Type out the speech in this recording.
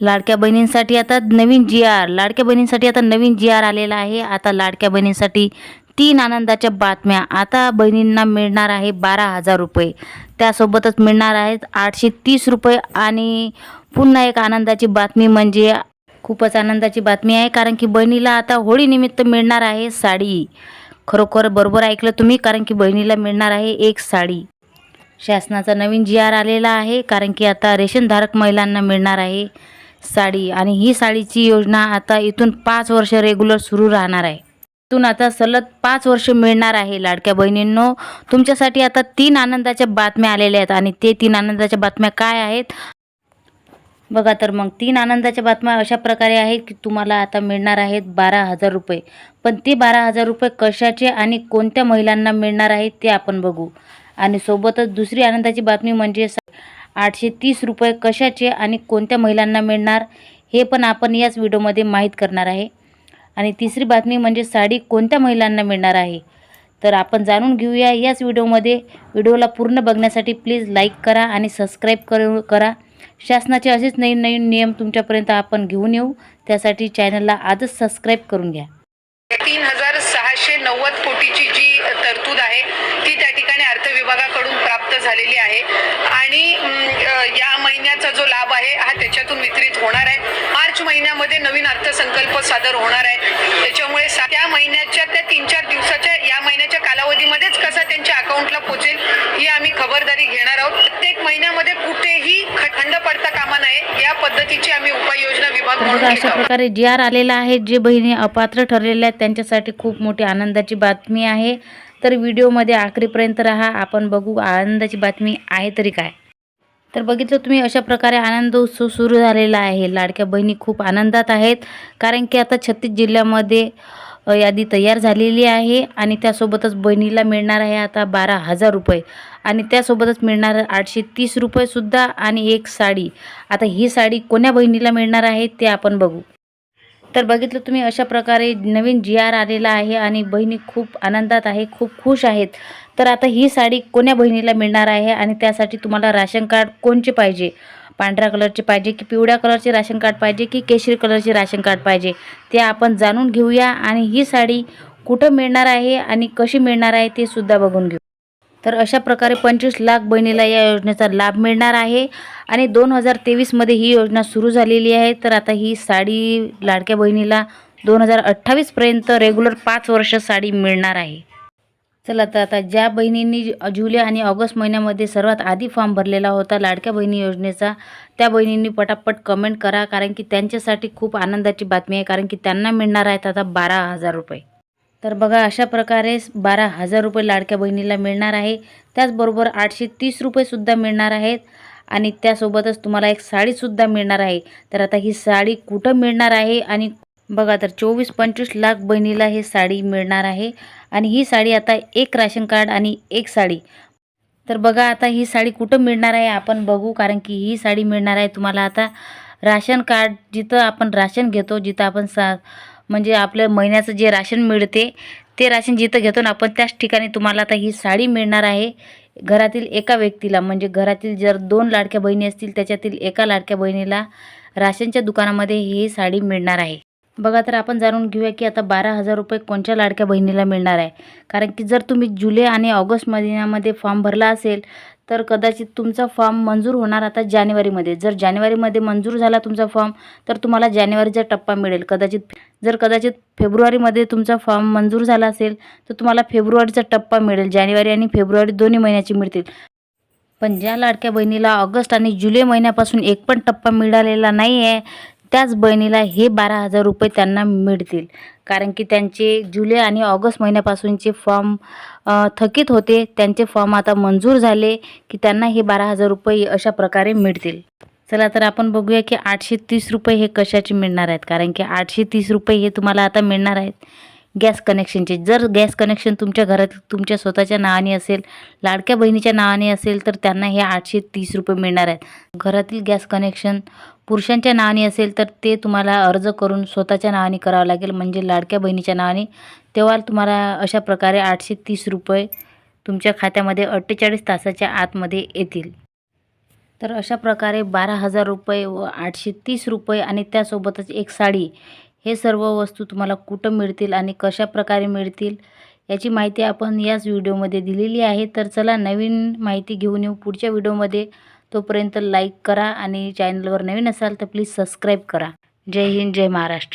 लाडक्या बहिणींसाठी आता नवीन जी आर लाडक्या बहिणींसाठी आता नवीन जी आर आलेला आहे. आता लाडक्या बहिणींसाठी तीन आनंदाच्या बातम्या. आता बहिणींना मिळणार आहे बारा हजार रुपये. त्यासोबतच मिळणार आहेत आठशे तीस रुपये आणि पुन्हा एक आनंदाची बातमी म्हणजे खूपच आनंदाची बातमी आहे कारण की बहिणीला आता होळीनिमित्त मिळणार आहे साडी. खरोखर बरोबर ऐकलं तुम्ही कारण की बहिणीला मिळणार आहे एक साडी. शासनाचा नवीन जी आर आलेला आहे कारण की आता रेशनधारक महिलांना मिळणार आहे. साडी. आणि ही साडीची योजना आता इथून पाच वर्ष रेग्युलर सुरू राहणार आहे. इथून आता सलग पाच वर्ष मिळणार आहे लाडक्या बहिणींनो. तुमच्यासाठी आता तीन आनंदाच्या बातम्या आलेल्या आहेत. आणि ते तीन आनंदाच्या बातम्या काय आहेत? बघा तर मग तीन आनंदाच्या बातम्या अशा प्रकारे आहेत की तुम्हाला आता मिळणार आहेत बारा हजार रुपये. पण ते बारा हजार रुपये कशाचे आणि कोणत्या महिलांना मिळणार आहेत ते आपण बघू. आणि सोबतच दुसरी आनंदाची बातमी म्हणजे आठशे तीस रुपये कशाचे आणि कोणत्या महिलांना मिळणार हे पण आपण याच व्हिडिओमध्ये माहीत करणार आहे. आणि तिसरी बातमी म्हणजे साडी कोणत्या महिलांना मिळणार आहे? तर आपण जाणून घेऊया याच व्हिडिओमध्ये. व्हिडिओला पूर्ण बघण्यासाठी प्लीज लाईक करा आणि सबस्क्राईब करू करा. शासनाचे असेच नवीन नवीन नियम तुमच्यापर्यंत आपण घेऊन येऊ. त्यासाठी चॅनलला आजच सबस्क्राईब करून घ्या. तीन हजार नव्वद कोटीची जी तरतूद आहे ती त्या ठिकाणी अर्थ विभागाकडून प्राप्त झालेली आहे. आणि या महिन्याचा जो लाभ आहे हा त्याच्यातून वितरित होणार आहे. मार्च महिन्यामध्ये नवीन अर्थसंकल्प सादर होणार आहे. त्याच्यामुळे त्या महिन्याच्या त्या तीन चार दिवसाच्या या महिन्याच्या कालावधीमध्येच कसा त्यांच्या अकाउंटला पोचेल ही आम्ही खबरदारी घेणार आहोत. प्रत्येक महिन्यामध्ये कुठेही ख- खंड पडता कामा नये. आम्ही उपाययोजना विभाग बघा अशा. प्रकारे जी आर आलेला आहे जे बहिणी अपात्र ठरलेल्या आहेत त्यांच्यासाठी खूप मोठी आनंदाची बातमी आहे. तर व्हिडिओमध्ये आखरीपर्यंत राहा आपण बघू आनंदाची बातमी आहे तरी काय. तर बघितलं तुम्ही अशा प्रकारे आनंद उत्सव सुरू झालेला आहे. लाडक्या बहिणी खूप आनंदात आहेत कारण की आता छत्तीस जिल्ह्यामध्ये यादी तयार झालेली आहे आणि त्यासोबतच बहिणीला मिळणार आहे आता बारा हजार रुपये. आणि त्यासोबतच मिळणार आठशे तीस रुपयेसुद्धा आणि एक साडी. आता ही साडी कोण्या बहिणीला मिळणार आहे ते आपण बघू. तर बघितलं तुम्ही अशा प्रकारे नवीन जी आर आलेला आहे आणि बहिणी खूप आनंदात आहे खूप खुश आहेत. तर आता ही साडी कोण्या बहिणीला मिळणार आहे आणि त्यासाठी तुम्हाला राशन कार्ड कोणचे पाहिजे? पांढऱ्या कलरचे पाहिजे की पिवळ्या कलरचे राशन कार्ड पाहिजे की केशरी कलरचे राशन कार्ड पाहिजे ते आपण जाणून घेऊया आणि ही साडी कुठं मिळणार आहे आणि कशी मिळणार आहे ते सुद्धा बघून घेऊ. तर अशा प्रकारे पंचवीस लाख बहिणीला या योजनेचा लाभ मिळणार आहे आणि दोन हजार तेवीसमध्ये ही योजना सुरू झालेली आहे. तर आता ही साडी लाडक्या बहिणीला दोन हजार अठ्ठावीसपर्यंत रेग्युलर पाच वर्ष साडी मिळणार आहे. चला तर आता ज्या बहिणींनी जुलै आणि ऑगस्ट महिन्यामध्ये सर्वात आधी फॉर्म भरलेला होता लाडक्या बहिणी योजनेचा त्या बहिणींनी पटापट कमेंट करा कारण की त्यांच्यासाठी खूप आनंदाची बातमी आहे कारण की त्यांना मिळणार आहेत आता बारा हजार रुपये. तर बघा अशा प्रकारे बारा हजार रुपये लाडक्या बहिणीला मिळणार आहे. त्याचबरोबर आठशे तीस रुपयेसुद्धा मिळणार आहेत आणि त्यासोबतच तुम्हाला एक साडीसुद्धा मिळणार आहे. तर आता ही साडी कुठं मिळणार आहे आणि बघा तर चोवीस पंचवीस लाख बहिणीला हे साडी मिळणार आहे. आणि ही साडी आता एक राशन कार्ड आणि एक साडी. तर बघा आता ही साडी कुठं मिळणार आहे आपण बघू कारण की ही साडी मिळणार आहे तुम्हाला आता राशन कार्ड जिथं आपण राशन घेतो जिथं आपण सा म्हणजे आपलं महिन्याचं जे राशन मिळते ते राशन जिथं घेतो ना आपण त्याच ठिकाणी तुम्हाला आता ही साडी मिळणार आहे. घरातील एका व्यक्तीला म्हणजे घरातील जर दोन लाडक्या बहिणी असतील त्याच्यातील एका लाडक्या बहिणीला राशनच्या दुकानामध्ये ही साडी मिळणार आहे. बघा तर आपण जाणून घेऊया की आता बारा हजार रुपये कोणत्या लाडक्या बहिणीला मिळणार आहे. कारण की जर तुम्ही जुलै आणि ऑगस्ट महिन्यामध्ये फॉर्म भरला असेल तर कदाचित तुमचा फॉर्म मंजूर होणार आता जानेवारीमध्ये. जर जानेवारीमध्ये मंजूर झाला तुमचा फॉर्म तर तुम्हाला जानेवारीचा टप्पा मिळेल. कदाचित जर कदाचित फेब्रुवारीमध्ये तुमचा फॉर्म मंजूर झाला असेल तर तुम्हाला फेब्रुवारीचा टप्पा मिळेल. जानेवारी आणि फेब्रुवारी दोन्ही महिन्याची मिळतील. पण ज्या लाडक्या बहिणीला ऑगस्ट आणि जुलै महिन्यापासून एक पण टप्पा मिळालेला नाही आहे त्याच बहिणीला हे बारा हजार रुपये त्यांना मिळतील. कारण की त्यांचे जुलै आणि ऑगस्ट महिन्यापासूनचे फॉर्म थकीत होते. त्यांचे फॉर्म आता मंजूर झाले की त्यांना हे बारा हजार रुपये अशा प्रकारे मिळतील. चला तर आपण बघूया की आठशे तीस रुपये हे कशाचे मिळणार आहेत? कारण की आठशे तीस रुपये हे तुम्हाला आता मिळणार आहेत. गॅस कनेक्शनचे. जर गॅस कनेक्शन तुमच्या घरात तुमच्या स्वतःच्या नावाने असेल लाडक्या बहिणीच्या नावाने असेल तर त्यांना हे आठशे तीस रुपये मिळणार आहेत. घरातील गॅस कनेक्शन पुरुषांच्या नावाने असेल तर ते तुम्हाला अर्ज करून स्वतःच्या नावाने करावं लागेल. म्हणजे लाडक्या बहिणीच्या नावाने. तेव्हा तुम्हाला अशा प्रकारे आठशे तीस रुपये तुमच्या खात्यामध्ये अठ्ठेचाळीस तासाच्या आतमध्ये येतील. तर अशा प्रकारे बारा हजार रुपये व आठशे तीस रुपये आणि त्यासोबतच एक साडी हे सर्व वस्तू तुम्हाला कुठं मिळतील आणि कशा प्रकारे मिळतील याची माहिती आपण याच व्हिडिओमध्ये दिलेली आहे. तर चला नवीन माहिती घेऊन येऊ. पुढच्या व्हिडिओमध्ये तोपर्यंत लाईक करा आणि चॅनलवर नवीन असाल तर प्लीज सबस्क्राईब करा. जय हिंद जय महाराष्ट्र.